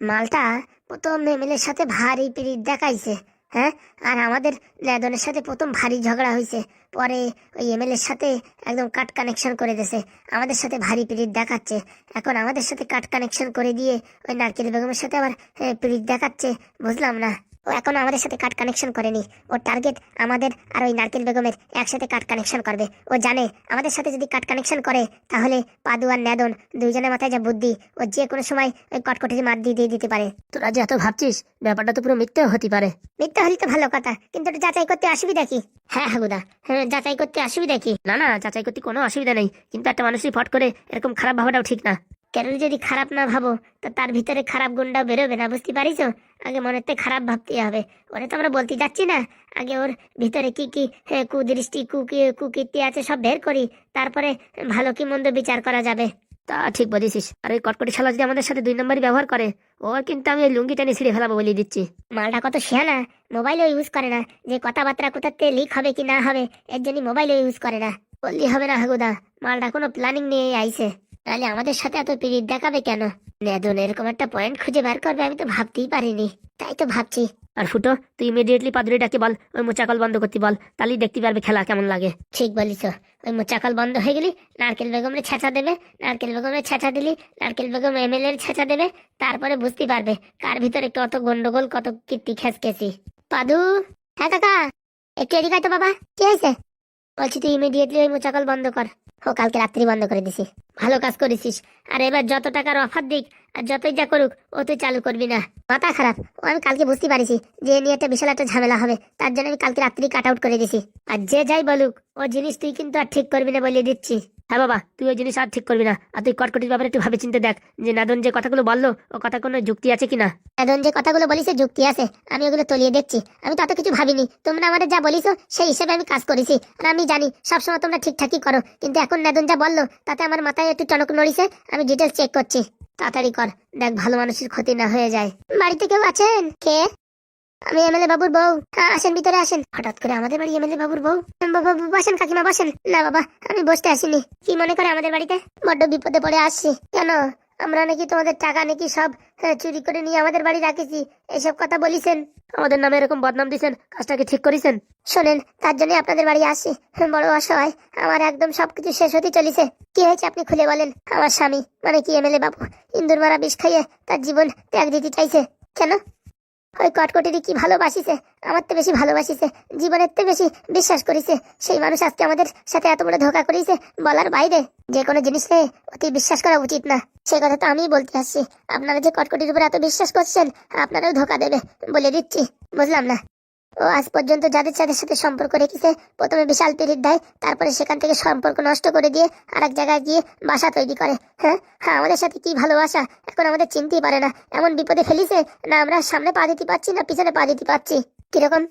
B: মালটা প্রথম এমএলএর সাথে ভারী পিরিত দেখাইছে। হ্যাঁ? আর আমাদের লেদনের সাথে প্রথম ভারী ঝগড়া হয়েছে পরে ওই এমএলএর সাথে একদম কাট কানেকশন করে দিয়েছে। আমাদের সাথে ভারী পিড়িত দেখাচ্ছে। এখন আমাদের সাথে কাট কানেকশন করে দিয়ে ওই নারকেল বেগমের সাথে আবার পিড়িত দেখাচ্ছে। বুঝলাম না। ও এখনও আমাদের সাথে কাট কানেকশন করেনি। ওর টার্গেট আমাদের আর ওই নারকেল বেগমের একসাথে কাট কানেকশন করবে। ও জানে আমাদের সাথে যদি কাট কানেকশন করে তাহলে পাদু আর নেদন দুইজনের মাথায় যা বুদ্ধি ও যে কোনো সময় ওই কটকটির মার দিয়ে দিয়ে দিতে পারে। তোরা যে এত ভাবছিস? ব্যাপারটা তো পুরো মিথ্যেও হতে পারে। মিথ্যা হলে তো ভালো কথা কিন্তু ওটা যাচাই করতে অসুবিধা কি? হ্যাঁ হাগুদা। হ্যাঁ যাচাই করতে অসুবিধা কি? না না যাচাই করতে কোনো অসুবিধা নেই। কিন্তু একটা মানুষই ফট করে এরকম খারাপ ভাবাটাও ঠিক না। কেন যদি খারাপ না ভাবো, তো তার ভিতরে খারাপ গুণটা বেরোবে না, বুঝতে পারিস? আগে থেকে খারাপ ভাবতে হবে। ওরে তো আমরা বলতে যাচ্ছি না। আগে ওর ভিতরে কি কি কুদৃষ্টি কুকি কুকীর্তি আছে সব বের করি, তারপরে ভালো কি মন্দ বিচার করা যাবে। তা ঠিক বলেছিস। আর ওই কটকটি শালা যদি আমাদের সাথে দুই নম্বরই ব্যবহার করে, ওর কিন্তু আমি ওই লুঙ্গি টেনে ছিঁড়ে ফেলাবো বলে দিচ্ছি। মালটা কত শিয়ানা। মোবাইলও ইউজ করে না। যে কথাবার্তা কোথাতে লিক হবে কি না হবে, এর জন্য মোবাইলও ইউজ করে না। বললি হবে না হাগুদা। মালটা কোনো প্ল্যানিং নিয়ে আইছে। তাহলে আমাদের সাথে এত পিরিত দেখাবে কেন? নেদন এরকম একটা পয়েন্ট খুঁজে বের করবে আমি তো ভাবতেই পারিনি। তাই তো ভাবছি। আর ফুটো, তুই ইমিডিয়েটলি পাদুরিটাকে বল, ওই মোচাকল বন্ধ করতে বল, তাহলেই দেখতে পারবে খেলা কেমন লাগে। ঠিক বলিস ওই মোচাকল বন্ধ হয়ে গেলি, নারকেল বেগমের ছেঁচা দেবে, নারকেল বেগমের ছেঁচা দিলি, নারকেল বেগম এমএলএ এর ছেঁচা দেবে, তারপরে বুঝতে পারবে কার ভিতরে কত গন্ডগোল, কত কীর্তি খেসকেছি পাদু? হ্যাঁ কাকা। একটু এদিকে তো বাবা, কি হয়েছে? বলছি তুই ইমিডিয়েটলি ওই মোচাকল বন্ধ কর। ও কালকে রাত্রি বন্ধ করে দিছি। ভালো কাজ করেছিস। আর এবার যত টাকার অফার দিক আর যতই যা করুক, ও তুই চালু করবি না। মাথা খারাপ। ও আমি কালকে বুঝতে পারিছি যে নিয়ে একটা বিশাল একটা ঝামেলা হবে। তার জন্য আমি কালকে রাত্রি কাট আউট করে দিছি। আর যে যাই বলুক, ও জিনিস তুই কিন্তু আর ঠিক করবি না বলে দিচ্ছি। হ্যাঁ বাবা, তুই ওই জিনিস আর ঠিক করবি না। আর তুই কটকটির ব্যাপারে একটু ভাবে চিন্তে দেখ যে নাদন যে কথাগুলো বলল, ও কথা কোনো যুক্তি আছে কিনা। নাদন যে কথাগুলো বলিস যুক্তি আছে, আমি ওগুলো তলিয়ে দেখছি। আমি তো অত কিছু ভাবিনি। তোমরা আমাদের যা বলিস সেই হিসেবে আমি কাজ করেছি। আর আমি জানি, সবসময় তোমরা ঠিকঠাকই করো। কিন্তু এখন নাদন যা বলল, তাতে আমার মাথায় একটু টনক নড়িছে। আমি ডিটেলস চেক করছি। তাড়াতাড়ি কর। দেখ, ভালো মানুষের ক্ষতি না হয়ে যায়। বাড়িতে কেউ আছেন? কে? আমি এমএলএ বাবুর বউ। হ্যাঁ, আসেন ভিতরে আসেন। হঠাৎ করে আমাদের বাড়ি এমএলএ বাবুর বউ? বাবা বসেন কাকিমা বসেন। না বাবা আমি বসতে আসিনি। কি মনে করে আমাদের বাড়িতে? বড্ড বিপদে পড়ে আসছি। কেন? আমরা নাকি তোমাদের টাকা নাকি সব হ্যাঁ, চুরি করে নিয়ে আমাদের বাড়ি রাখেছি। এসব কথা বলিছেন?
A: আমাদের নামে এরকম বদনাম দিছেন। কাজটাকে ঠিক করেছেন?
B: শোনেন তার জন্য আপনাদের বাড়ি আসি বড় অসহায়। আমার একদম সবকিছু শেষ হতে চলেছে। কি হয়েছে আপনি খুলে বলেন? আমার স্বামী মানে কি এমএলএ বাবু? ইন্দুর মারা বিষ খাইয়ে তার জীবন ত্যাগ দিতে চাইছে। কেন? ওই কটকটিরই কি ভালোবাসিছে আমার তো বেশি ভালোবাসিছে জীবনের তো বেশি বিশ্বাস করিছে সেই মানুষ আজকে আমাদের সাথে এত বড় ধোকা করিছে বলার বাইরে। যে কোনো জিনিসকে অতি বিশ্বাস করা উচিত না। সে কথা তো আমি বলতে আসছি। আপনারা যে কটকটির উপর এত বিশ্বাস করছেন, আপনারাও ধোকা দেবে বলে দিচ্ছি। বুঝলাম না। ও আজ পর্যন্ত যাদের যাদের সাথে সম্পর্ক রেখেছে, প্রথমে বিশাল পিড়ির দেয়, তারপরে সেখান থেকে সম্পর্ক নষ্ট করে দিয়ে আর এক জায়গায় গিয়ে বাসা তৈরি করে। হ্যাঁ? হ্যাঁ আমাদের সাথে কি ভালোবাসা? এখন আমাদের চিনতেই পারে না। এমন বিপদে ফেলিছে, না আমরা সামনে পা দিতে পারছি, না পিছনে পা দিতে পারছি। কীরকম?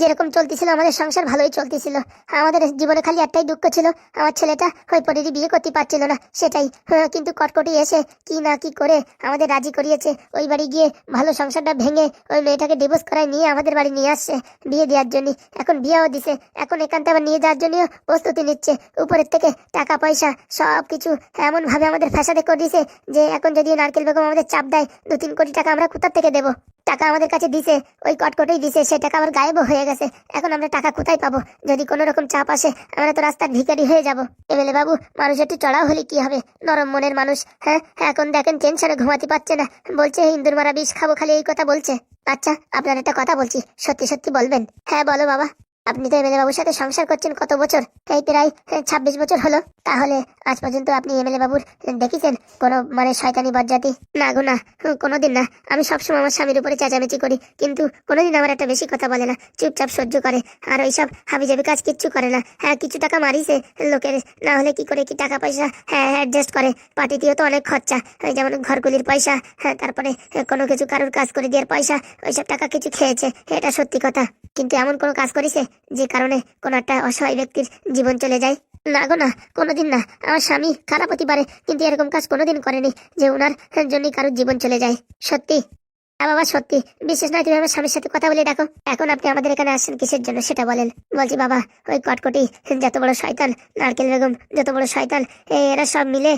B: যেরকম চলতেছিল আমাদের সংসার ভালোই চলতেছিল। আমাদের জীবনে খালি একটাই দুঃখ ছিল আমার ছেলেটা ওই পরিধি বিয়ে করতে পারছিল না সেটাই। হ্যাঁ, কিন্তু কটকটি এসে কি না কি করে আমাদের রাজি করিয়েছে। ওই বাড়ি গিয়ে ভালো সংসারটা ভেঙে ওই মেয়েটাকে ডিভোর্স করায় নিয়ে আমাদের বাড়ি নিয়ে আসছে বিয়ে দেওয়ার জন্য। এখন বিয়েও দিছে এখন এখানটা আবার নিয়ে যাওয়ার জন্য প্রস্তুতি নিচ্ছে। উপরের থেকে টাকা পয়সা সব কিছু এমন ভাবে আমাদের ফ্যাসাদে করে দিছে যে এখন যদি নারকেল বেগম আমাদের চাপ দেয় দু তিন কোটি টাকা আমরা কোথার থেকে দেবো? টাকা আমাদের কাছে দিছে ওই কটকটেই দিছে সেই টাকা আবার গায়েবও হয়ে গেছে, এখন আমরা টাকা কোথায় পাবো? যদি কোনো রকম চাপ আসে, আমরা তো রাস্তার ভিখারি হয়ে যাব। এমএলএ বাবু, মানুষ একটু চড়াও হলে কি হবে? নরম মনের মানুষ হ্যাঁ? এখন দেখেন টেনশনে ঘুমাতে পারছে না। বলছে ইন্দুর মারা বিষ খাব খালি এই কথা বলছে। আচ্ছা আপনার একটা কথা বলছি। সত্যি সত্যি বলবেন? হ্যাঁ বলো বাবা। আপনি তো এমএলএ বাবুর সাথে সংসার করছেন কত বছর? এই প্রায় ছাব্বিশ বছর হলো। তাহলে আজ পর্যন্ত আপনি এমএলএ বাবুর দেখেছেন কোনো মানে শয়তানি বজ্জাতি না গো, না কোনোদিন না। আমি সবসময় আমার স্বামীর উপরে চেঁচামেচি করি, কিন্তু কোনোদিন আমার একটা বেশি কথা বলে না। চুপচাপ সহ্য করে। আর ওইসব হাবিজাবি কাজ কিচ্ছু করে না। হ্যাঁ কিছু টাকা মারিছে লোকের, না হলে কি করে কি টাকা পয়সা হ্যাঁ অ্যাডজাস্ট করে। পার্টিতেও তো অনেক খরচা। যেমন ঘরগুলির পয়সা হ্যাঁ তারপরে কোনো কিছু কারোর কাজ করে দেওয়ার পয়সা, ওইসব টাকা কিছু খেয়েছে, এটা সত্যি কথা। কিন্তু এমন কোনো কাজ করেছে? যে কারণে কোনো একটা অসহায় ব্যক্তির জীবন চলে যায়। না গো না, কোনোদিন না। আমার স্বামী খারাপ হতে পারে, কিন্তু এরকম কাজ কোনোদিন করেনি যে ওনার জন্যই কারোর জীবন চলে যায়। সত্যি। বাবা, সত্যি। বিশেষ নয় তুমি আমার স্বামীর সাথে কথা বলে ডাকো। এখন আপনি আমাদের এখানে আসছেন কিসের জন্য সেটা বলেন। বলছি বাবা, ওই কটকটি, যত বড় শয়তান, নারকেল বেগম, যত বড় শয়তান এরা সব মিলে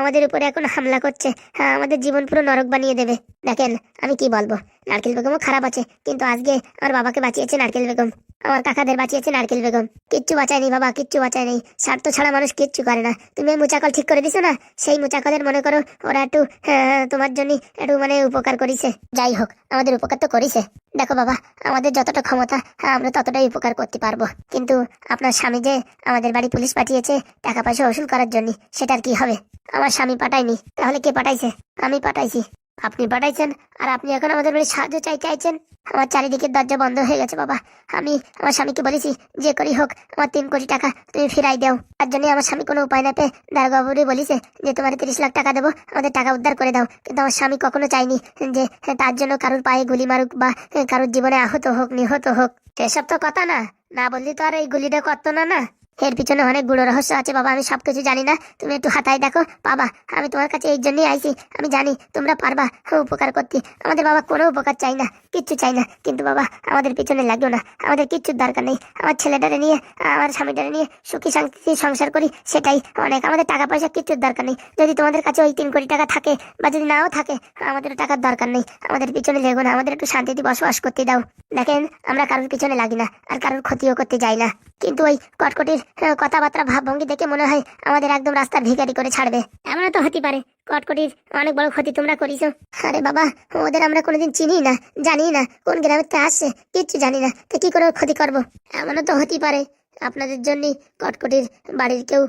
B: আমাদের উপরে এখন হামলা করছে। আমাদের জীবন পুরো নরক বানিয়ে দেবে। দেখেন, আমি কি বলব? নারকেল বেগমও খারাপ আছে কিন্তু আজকে আমার বাবাকে বাঁচিয়েছে নারকেল বেগম। আমার কাকাদের বাঁচিয়েছে নারকেল বেগম। কিচ্ছু বাঁচায়নি বাবা কিচ্ছু বাঁচায়নি। স্বার্থ ছাড়া মানুষ কিচ্ছু করে না। তুমি মুচাকল ঠিক করে দিছো না? সেই মুচাকলের মনে করো ওরা একটু আহ, তোমার জন্য একটু মানে উপকার করিছে। যাই হোক আমাদের উপকার তো করিছে। দেখো বাবা আমাদের যতটা ক্ষমতা হ্যাঁ, আমরা ততটাই উপকার করতে পারব। কিন্তু আপনার স্বামী যে আমাদের বাড়ি পুলিশ পাঠিয়েছে টাকা পয়সা ওসুল করার জন্য সেটার কি হবে? আমার স্বামী পাঠায়নি। তাহলে কে পাঠাইছে? আমি পাঠাইছি। আপনি পাঠাইছেন আর আপনি এখন আমাদের বাড়ি সাহায্য চাই চাইছেন আমার চারিদিকে দরজা বন্ধ হয়ে গেছে, বাবা। আমি আমার স্বামীকে বলেছি, যে করি হোক, আমার তিন কোটি টাকা তুমি ফিরাই দাও। তার জন্য আমার স্বামী কোনো উপায় না পেয়ে দারোগাবুরি বলিছে যে, তোমার তিরিশ লাখ টাকা দেবো, আমাদের টাকা উদ্ধার করে দাও। কিন্তু আমার স্বামী কখনো চাইনি যে, তার জন্য কারোর পায়ে গুলি মারুক বা কারোর জীবনে আহত হোক, নিহত হোক। এসব তো কথা না। না বললি তো আর এই গুলিটা করতো না না। এর পিছনে অনেক গুড়ো রহস্য আছে, বাবা, আমি সবকিছু জানি না। তুমি একটু হাতায় দেখো। বাবা, আমি তোমার কাছে এই জন্যই আইছি, আমি জানি তোমরা পারবা উপকার করতে। আমাদের বাবা কোনো উপকার চাই না, কিচ্ছু চাই না। কিন্তু বাবা, আমাদের পিছনে লাগল না। আমাদের কিচ্ছুর দরকার নেই। আমার ছেলেটারে নিয়ে, আমার স্বামীটারে নিয়ে সুখী শান্তি সংসার করি, সেটাই অনেক। আমাদের টাকা পয়সা কিচ্ছুর দরকার নেই। যদি তোমাদের কাছে ওই তিন কোটি টাকা থাকে, বা যদি নাও থাকে আমাদের টাকার দরকার নেই। আমাদের পিছনে লেগো না, আমাদের একটু শান্তিতে বসবাস করতে দাও। দেখেন, আমরা কারোর পিছনে লাগি না, আর কারোর ক্ষতিও করতে যাই না। কিন্তু ওই কটকটির কথাবার্তা ভাবভঙ্গি দেখে মনে হয় আমাদের একদম রাস্তার ভিখারি করে ছাড়বে। এমনও তো হতে পারে, কটকটির অনেক বড় ক্ষতি তোমরা করিছ। আরে বাবা, ওদের আমরা কোনোদিন চিনি না, জানি না কোন গ্রামের তে আসছে, কিচ্ছু জানি না, তো কি করে ক্ষতি করব? এমনও তো হতে পারে, আপনাদের জন্যই কটকটির বাড়ির কেউ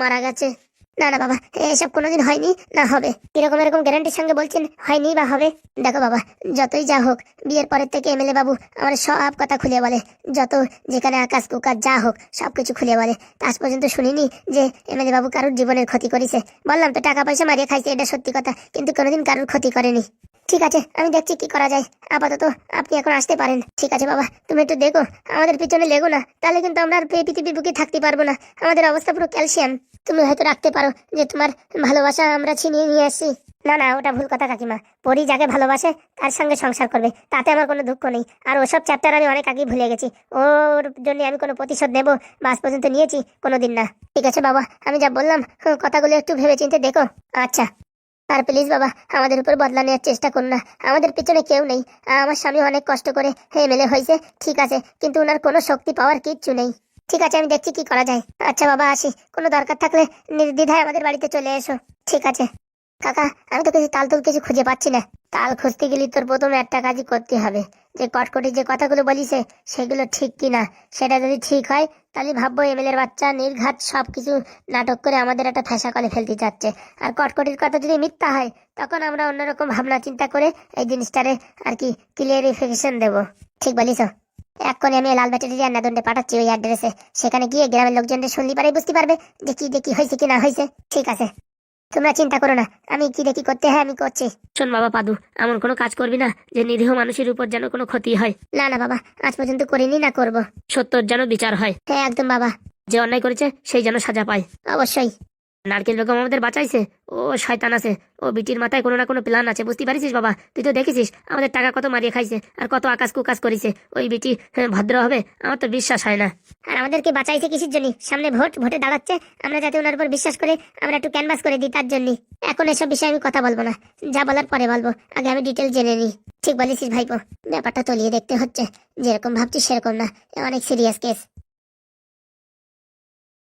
B: মারা গেছে। না না, বাবা, এসব কোনোদিন হয়নি, না হবে। কীরকম এরকম গ্যারান্টির সঙ্গে বলছেন, হয়নি বা হবে? দেখো বাবা, যতই যা হোক, বিয়ের পরের থেকে এমএলএ বাবু আমার সব কথা খুলে বলে। যত যেখানে আকাশ কুকার যা হোক, সবকিছু খুলে বলে। আজ পর্যন্ত শুনিনি যে এমএলএ বাবু কারোর জীবনের ক্ষতি করেছে। বললাম তো, টাকা পয়সা মারিয়ে খাইছে, এটা সত্যি কথা, কিন্তু কোনোদিন কারোর ক্ষতি করেনি। ঠিক আছে, আমি দেখছি কি করা যায়। আপাতত আপনি এখন আসতে পারেন। ঠিক আছে বাবা, তুমি একটু দেখো। আমাদের পিছনে লেগো না, তাহলে কিন্তু আমরা আর এই পৃথিবীর বুকে থাকতে পারব না। আমাদের অবস্থা পুরো ক্যালসিয়াম। তুমি হয়তো রাখতে পারো যে তোমার ভালোবাসা আমরা ছিনিয়ে নিয়ে আসছি। না না, ওটা ভুল কথা কাকিমা। পরি যাকে ভালোবাসে, তার সঙ্গে সংসার করবে। তাতে আমার কোনো দুঃখ নেই। আর ওসব চ্যাপ্টার আমি অনেক আগেই ভুলে গেছি। ওর জন্য আমি কোনো প্রতিশোধ নেব বাস পর্যন্ত নিয়েছি কোনো দিন না। ঠিক আছে বাবা, আমি যা বললাম কথাগুলো একটু ভেবে চিন্তে দেখো। আচ্ছা। আর প্লিজ বাবা, আমাদের উপর বদলা নেওয়ার চেষ্টা করুন না। আমাদের পিছনে কেউ নেই। আমার স্বামী অনেক কষ্ট করে এমএলএ হয়েছে, ঠিক আছে, কিন্তু ওনার কোনো শক্তি পাওয়ার কিচ্ছু নেই। ঠিক আছে, আমি দেখছি কি করা যায়। আচ্ছা বাবা, আসি। কোনো দরকার থাকলে নির্দ্বিধায় আমাদের বাড়িতে চলে এসো। ঠিক আছে। কাকা, আমি তো কিছু তাল তুল কিছু খুঁজে পাচ্ছি না। তাল খুঁজতে গেলে তোর প্রথমে একটা কাজই করতে হবে। যে কটকটি যে কথাগুলো বলিছে সেগুলো ঠিক কি না? সেটা যদি ঠিক হয়, তাহলে ভাববো এমএলএর বাচ্চা, নির্ঘাত সব কিছু নাটক করে আমাদের একটা ফেসা কলে ফেলতে চাচ্ছে আর কটকটির কথা যদি মিথ্যা হয়, তখন আমরা অন্যরকম ভাবনা চিন্তা করে এই জিনিসটারে আর কি ক্লিয়ারিফিকেশন দেবো। ঠিক বলিস। এক্ষণে আমি লাল ব্যাটারি রান্নাদণ্ডে পাঠাচ্ছি ওই অ্যাড্রেসে সেখানে গিয়ে গ্রামের লোকজনদের শুনলি পারে বুঝতে পারবে যে কি দেখি হয়েছে কি না হয়েছে। ঠিক আছে। তোমরা চিন্তা করো না আমি কি দেখি করতে হয় আমি করছি।
C: শোন বাবা পাদু এমন কোনো কাজ করবি না যে নিরীহ মানুষের উপর যেন কোনো ক্ষতি হয়।
B: না না বাবা আজ পর্যন্ত করিনি না করব।
C: সত্যর যেন বিচার হয়।
B: হ্যাঁ একদম বাবা।
C: যে অন্যায় করেছে সেই যেন সাজা পায়।
B: অবশ্যই।
C: নারকেল বেগম আমাদের বাঁচাইছে। ও শয়তান আছে। ও বিটির মাথায় কোনো না কোনো প্ল্যান আছে বুঝতে পারিস বাবা? তুই তো দেখেছিস আমাদের টাকা কত মারিয়ে খাইছে আর কত আকাশ কুকাশ করেছে। ওই বিটি হ্যাঁ, ভদ্র হবে আমার তো বিশ্বাস হয় না।
B: আর আমাদেরকে বাঁচাইছে কিসের জন্য? সামনে ভোট ভোটে দাঁড়াচ্ছে। আমরা যাতে ওনার উপর বিশ্বাস করে আমরা একটু ক্যানভাস করে দিই তার জন্য। এখন এসব বিষয়ে আমি কথা বলব না। যা বলার পরে বলব। আগে আমি ডিটেল জেনে নিই। ঠিক বলেছিস ভাইপো। ব্যাপারটা তলিয়ে দেখতে হচ্ছে। যেরকম ভাবছিস সেরকম না। অনেক সিরিয়াস কেস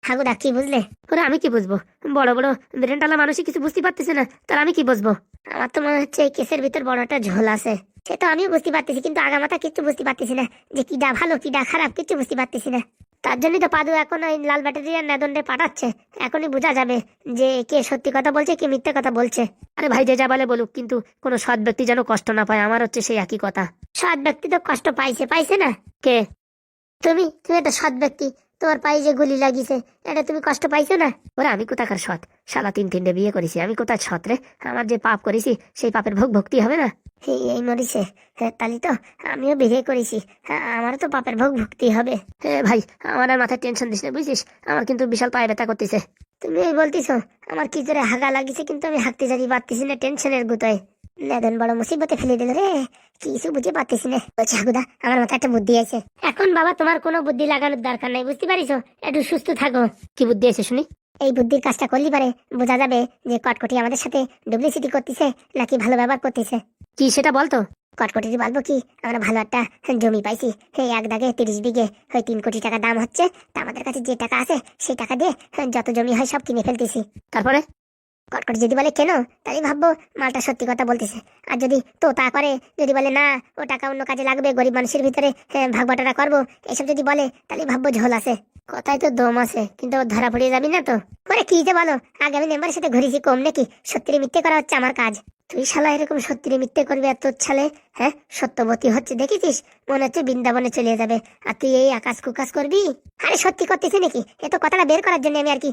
B: হাগুদা কি বুঝলে?
C: ওরা, আমি কি বুঝব? বড় বড় ব্রেনটালা মানুষই কিছু বুঝতে পারতেছে না তার আমি কি বুঝব?
B: আমার তো মনে হচ্ছে এই কেসের ভিতর বড় একটা ঝোল আছে। সে তো আমিও বুঝতে পারতেছি, কিন্তু আগামাতা কিচ্ছু বুঝতে পারতেছি না যে কিডা ভালো কিডা খারাপ, কিচ্ছু বুঝতে পারতেছি না। তার জন্যই তো পাদু এখন ওই লাল ব্যাটারি আর নেদন্ডে পাঠাচ্ছে। এখনই বোঝা যাবে যে কে সত্যি কথা বলছে, কে মিথ্যে কথা বলছে।
C: আরে ভাই, যে যা বলে বলুক, কিন্তু কোনো সৎ ব্যক্তি যেন কষ্ট না পায়, আমার হচ্ছে সেই একই কথা।
B: সৎ ব্যক্তি তো কষ্ট পাইছে পাইছে না?
C: কে?
B: তুমি? তুমি একটা সৎ ব্যক্তি। তোমার পায়ে যে গুলি লাগিছে এটা তুমি কষ্ট পাইছো না?
C: ওরা আমি কোথাকার সৎ? শালা তিন তিনটে বিয়ে করেছি আমি কোথায় সৎ রে? আমার যে পাপ করেছি সেই পাপের ভোগ ভক্তি হবে না?
B: এই মরিছে হ্যাঁ, তালি তো আমিও বিয়ে করেছি হ্যাঁ, আমারও তো পাপের ভোগ ভক্তি হবে।
C: হ্যাঁ ভাই আমার আর মাথায় টেনশন দিস না বুঝছিস আমার কিন্তু বিশাল পায়ে ব্যথা করতেছে।
B: তুমি এই বলতিছো আমার কি করে হাগা লাগিছে কিন্তু আমি হাঁকতে জানি পারতেছি না টেনশনের গুতোয়। নেদন বড় মুসিবতে ফেলে দিল রে। কিছু বুঝে পারতেছি না। বলছি হাগুদা আমার মাথায় একটা বুদ্ধি আছে। এখন বাবা তোমার কোনো বুদ্ধি লাগানোর দরকার নাই বুঝতে পারিছো? একটু সুস্থ থাকো।
C: কি বুদ্ধি আছে শুনি?
B: এই বুদ্ধির কাজটা করলি পারে। বোঝা যাবে যে কটকটি আমাদের সাথে ডুপ্লিসিটি করতেছে নাকি ভালো ব্যবহার করতেছে।
C: কি সেটা বলতো
B: কটকটি বলব কি? আমরা ভালো একটা জমি পাইছি। এই এক দাগে তিরিশ বিঘে ওই তিন কোটি টাকা দাম হচ্ছে। তা আমাদের কাছে যে টাকা আছে সেই টাকা দিয়ে যত জমি হয় সব কিনে ফেলতেছি।
C: তারপরে?
B: কটকটি যদি বলে কেন তাহলে ভাববো মালটা সত্যি কথা বলতেছে। আর যদি তো তা করে যদি বলে না ও টাকা অন্য কাজে লাগবে গরিব মানুষের ভিতরে হ্যাঁ, ভাগ বাটারা করব এসব যদি বলে তাহলে ভাববো ঝোল আছে। কথায় তো দম আছে কিন্তু ধরা পড়ে যাবি না তো। ওরে কি যে বলো আগে আমি মেম্বারের সাথে ঘুরেছি কম নাকি? সত্যি মিথ্যে করা হচ্ছে আমার কাজ। তুই শালা এরকম সত্যি মিথ্যে করবি আর তোর ছালে হ্যাঁ? সত্যবতী হচ্ছে দেখেছিস? মনে হচ্ছে বৃন্দাবনে চলে যাবে। আর তুই এই আকাশ কুকাশ করবি? আরে সত্যি করতেছি নাকি? এ তো কথাটা বের করার জন্য আমি আর কি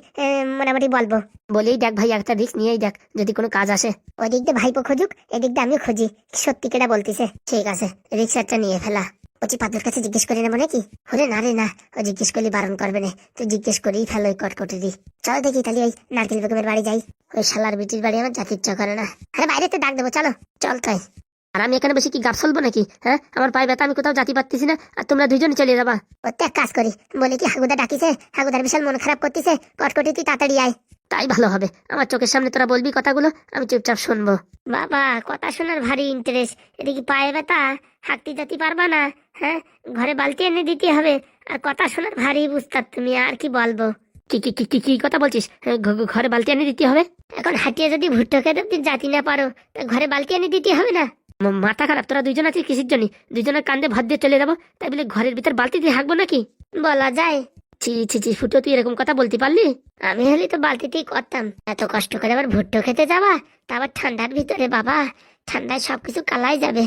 B: মোটামুটি বলব।
C: বলেই দেখ ভাই একটা রিস্ক নিয়েই দেখ যদি কোনো কাজ আসে।
B: ওই দিক দিয়ে ভাইপো খুঁজুক এদিক দিয়ে আমিও খুঁজি সত্যি কেটা বলতিছে। ঠিক আছে রিক্সাটা নিয়ে ফেলা। বলছি পাদুর কাছে জিজ্ঞেস করে মনে নাকি ওরে না রে, না। ও জিজ্ঞেস করলে বারণ করবে না। তুই জিজ্ঞেস করেই ফেলো ওই কটকটি দি চলো দেখি তাহলে ওই নারকেল বেগমের বাড়ি যাই। ওই শালার বিটির বাড়ি আমার যাতে ইচ্ছা করে না। আরে বাইরে তো ডাক দেবো, চলো। চল তাই।
C: আর আমি এখানে বেশি কি গাপ চলবো নাকি হ্যাঁ? আমার পায়ে ব্যথা, আমি কোথাও জাতি পারতেছি না। আর তোমরা দুইজনে চলে যাবা।
B: এক কাজ করি। বলে কি, হাগুদা ডাকিছে? হাগুদার বিশাল মন খারাপ করতেছে। কটকটি তুই তাড়াতাড়ি আয়।
C: তাই ভালো হবে। আমার চোখের সামনে তোরা বলবি কথাগুলো, আমি চুপচাপ শুনব।
B: বাবা, কথা শোনার ভারী ইন্টারেস্ট এদিকে পায়ে ব্যথা হাঁটতে যেতে পারবা না। হ্যাঁ ঘরে বালতি এনে দিতে হবে। আর কথা শোনার ভারী বুঝতার তুমি আর কি বলব?
C: কি কি কি- কি কথা বলছিস? হ্যাঁ, ঘরে বালতি এনে দিতে হবে?
B: এখন হাঁটিয়ে যদি ভুট্টো খেতে অব্দি জাতি না পারো। তা ঘরে বালতি এনে দিতে হবে না?
C: মাথা খারাপ তোরা দুইজন আছিস কিসের জন্য? দুইজনের কান্দে ভাত দিয়ে চলে যাব। তাই বলে ঘরের ভিতর বালতি দিয়ে হাঁকবো নাকি?
B: বলা যায়।
C: ছি ছি ছি ফুটো তুই এরকম কথা বলতে পারলি?
B: আমি হলে তো বালতিতেই করতাম। এত কষ্ট করে আবার ভুট্টো খেতে যাবা তা আবার ঠান্ডার ভিতরে বাবা ঠান্ডায় সবকিছু কালাই যাবে।